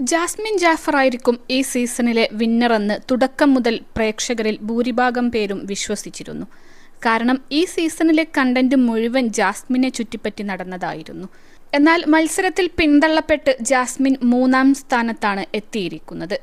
Jasmine Jafar ആയിരിക്കും ഈ സീസണിലെ വിന്നറെന്ന് തുടക്കം മുതൽ പ്രേക്ഷകരിൽ ഭൂരിഭാഗം പേരും വിശ്വസിച്ചിരുന്നു. കാരണം ഈ സീസണിലെ കണ്ടന്റ് മുഴുവൻ ജാസ്മിനെ ചുറ്റിപ്പറ്റി നടന്നതായിരുന്നു. എന്നാൽ മത്സരത്തിൽ പിന്തള്ളപ്പെട്ട് ജാസ്മിൻ മൂന്നാം സ്ഥാനത്താണ് എത്തിയിരിക്കുന്നത്.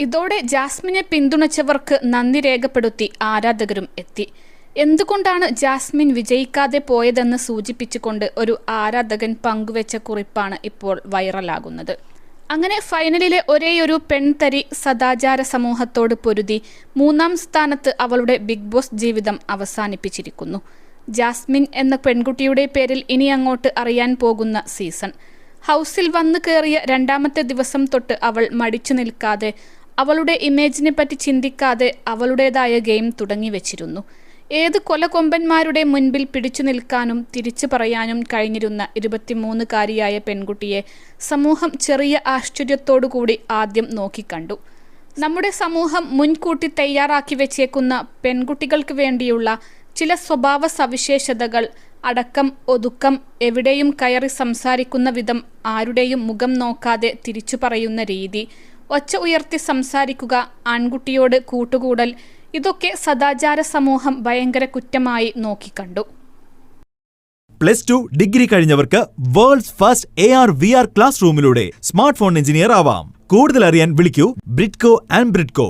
ഇതോടെ ജാസ്മിനെ പിന്തുണച്ചവർക്ക് നന്ദി രേഖപ്പെടുത്തി ആരാധകരും എത്തി. എന്തുകൊണ്ടാണ് ജാസ്മിൻ വിജയിക്കാതെ പോയതെന്ന് സൂചിപ്പിച്ചുകൊണ്ട് ഒരു ആരാധകൻ പങ്കുവച്ച കുറിപ്പാണ് ഇപ്പോൾ വൈറലാകുന്നത്. അങ്ങനെ ഫൈനലിലെ ഒരേയൊരു പെൺതരി സദാചാര സമൂഹത്തോട് പൊരുതി മൂന്നാം സ്ഥാനത്ത് അവളുടെ ബിഗ് ബോസ് ജീവിതം അവസാനിപ്പിച്ചിരിക്കുന്നു. ജാസ്മിൻ എന്ന പെൺകുട്ടിയുടെ പേരിൽ ഇനി അങ്ങോട്ട് അറിയാൻ പോകുന്ന സീസൺ ഹൗസിൽ വന്നു കയറിയ രണ്ടാമത്തെ ദിവസം തൊട്ട് അവൾ മടിച്ചു നിൽക്കാതെ അവളുടെ ഇമേജിനെ പറ്റി ചിന്തിക്കാതെ അവളുടേതായ ഗെയിം തുടങ്ങി വെച്ചിരുന്നു. ഏത് കൊലകൊമ്പന്മാരുടെ മുൻപിൽ പിടിച്ചു നിൽക്കാനും തിരിച്ചു പറയാനും കഴിഞ്ഞിരുന്ന ഇരുപത്തിമൂന്നുകാരിയായ പെൺകുട്ടിയെ സമൂഹം ചെറിയ ആശ്ചര്യത്തോടുകൂടി ആദ്യം നോക്കിക്കണ്ടു. നമ്മുടെ സമൂഹം മുൻകൂട്ടി തയ്യാറാക്കി വെച്ചേക്കുന്ന പെൺകുട്ടികൾക്ക് വേണ്ടിയുള്ള ചില സ്വഭാവ സവിശേഷതകൾ അടക്കം ഒതുക്കം എവിടെയും കയറി സംസാരിക്കുന്ന വിധം ആരുടെയും മുഖം നോക്കാതെ തിരിച്ചു പറയുന്ന രീതി ഒച്ച ഉയർത്തി സംസാരിക്കുക ആൺകുട്ടിയോട് കൂട്ടുകൂടൽ ഇതൊക്കെ സദാചാര സമൂഹം ഭയങ്കര കുറ്റമായി നോക്കിക്കണ്ടു. Plus two degree കഴിഞ്ഞവർക്ക് world's first A R V R class റൂമിലൂടെ smart phone engineer ആവാം. കൂടുതൽ അറിയാൻ വിളിക്കൂ ബ്രിഡ്കോ ആൻഡ് ബ്രിഡ്കോ.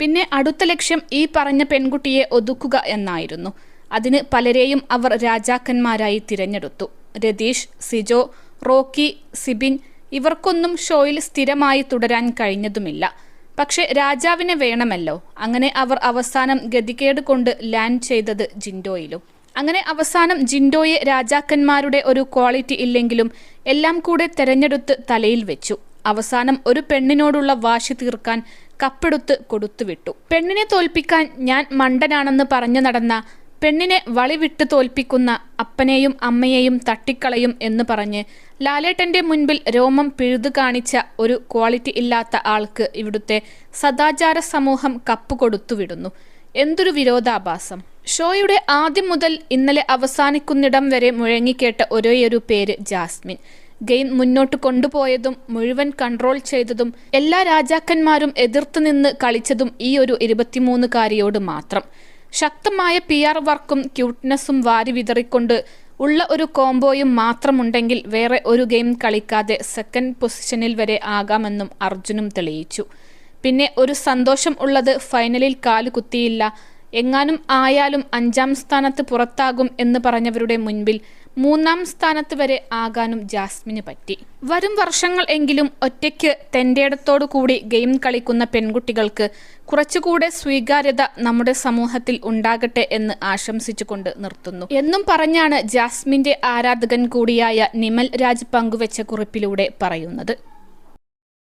പിന്നെ അടുത്ത ലക്ഷ്യം ഈ പറഞ്ഞ പെൺകുട്ടിയെ ഒതുക്കുക എന്നായിരുന്നു. അതിന് പലരെയും അവർ രാജാക്കന്മാരായി തിരഞ്ഞെടുത്തു. രതീഷ് സിജോ റോക്കി സിബിൻ ഇവർക്കൊന്നും ഷോയിൽ സ്ഥിരമായി തുടരാൻ കഴിഞ്ഞതുമില്ല. പക്ഷെ രാജാവിനെ വേണമല്ലോ. അങ്ങനെ അവർ അവസാനം ഗതികേട് കൊണ്ട് ലാൻഡ് ചെയ്തത് ജിൻഡോയിലും. അങ്ങനെ അവസാനം ജിൻഡോയെ രാജാക്കന്മാരുടെ ഒരു ക്വാളിറ്റി ഇല്ലെങ്കിലും എല്ലാം കൂടെ തെരഞ്ഞെടുത്ത് തലയിൽ വെച്ചു. അവസാനം ഒരു പെണ്ണിനോടുള്ള വാശി തീർക്കാൻ കപ്പെടുത്ത് കൊടുത്തുവിട്ടു. പെണ്ണിനെ തോൽപ്പിക്കാൻ ഞാൻ മണ്ടനാണെന്ന് പറഞ്ഞു നടന്ന പെണ്ണിനെ വളിവിട്ട് തോൽപ്പിക്കുന്ന അപ്പനെയും അമ്മയെയും തട്ടിക്കളയും എന്ന് പറഞ്ഞ് ലാലേട്ടന്റെ മുൻപിൽ രോമം പിഴുതു കാണിച്ച ഒരു ക്വാളിറ്റി ഇല്ലാത്ത ആൾക്ക് ഇവിടുത്തെ സദാചാര സമൂഹം കപ്പ് കൊടുത്തുവിടുന്നു എന്തൊരു വിരോധാഭാസം. ഷോയുടെ ആദ്യം മുതൽ ഇന്നലെ അവസാനിക്കുന്നിടം വരെ മുഴങ്ങിക്കേട്ട ഒരേയൊരു പേര് ജാസ്മിൻ. ഗെയിം മുന്നോട്ട് കൊണ്ടുപോയതും മുഴുവൻ കൺട്രോൾ ചെയ്തതും എല്ലാ രാജാക്കന്മാരും എതിർത്തു നിന്ന് കളിച്ചതും ഈ ഒരു ഇരുപത്തിമൂന്നുകാരിയോട് മാത്രം. ശക്തമായ പി ആർ വർക്കും ക്യൂട്ട്നെസ്സും വാരി വിതറിക്കൊണ്ട് ഉള്ള ഒരു കോംബോയും മാത്രമുണ്ടെങ്കിൽ വേറെ ഒരു ഗെയിം കളിക്കാതെ സെക്കൻഡ് പൊസിഷനിൽ വരെ ആകാമെന്നും അർജുനും തെളിയിച്ചു. പിന്നെ ഒരു സന്തോഷം ഉള്ളത് ഫൈനലിൽ കാൽ കുത്തിയില്ല. എങ്ങാനും ആയാലും അഞ്ചാം സ്ഥാനത്ത് പുറത്താകും എന്ന് പറഞ്ഞവരുടെ മുൻപിൽ മൂന്നാം സ്ഥാനത്ത് വരെ ആകാനും ജാസ്മിന് പറ്റി. വരും വർഷങ്ങൾ എങ്കിലും ഒറ്റയ്ക്ക് തെന്റെയിടത്തോടു കൂടി ഗെയിം കളിക്കുന്ന പെൺകുട്ടികൾക്ക് കുറച്ചുകൂടെ സ്വീകാര്യത നമ്മുടെ സമൂഹത്തിൽ ഉണ്ടാകട്ടെ എന്ന് ആശംസിച്ചുകൊണ്ട് നിർത്തുന്നു. എന്നും പറഞ്ഞാണ് ജാസ്മിന്റെ ആരാധകൻ കൂടിയായ നിമൽ രാജ് പങ്കുവെച്ച കുറിപ്പിലൂടെ പറയുന്നത്.